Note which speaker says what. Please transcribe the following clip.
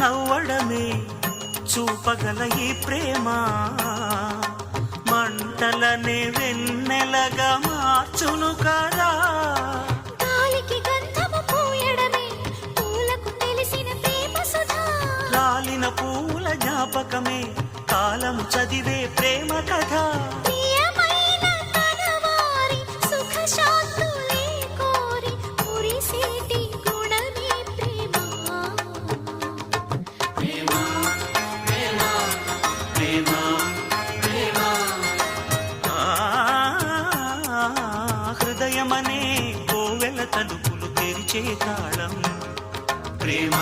Speaker 1: నవ్వడమే చూపగల ఈ ప్రేమ. మంటలనే వెన్నెలగా మార్చును కదా. రాలిన పూల జ్ఞాపకమే కాలము చదివే ప్రేమ కథ. హృదయమనే కోవెల తలుపులు తెరిచే తాళం. ప్రేమ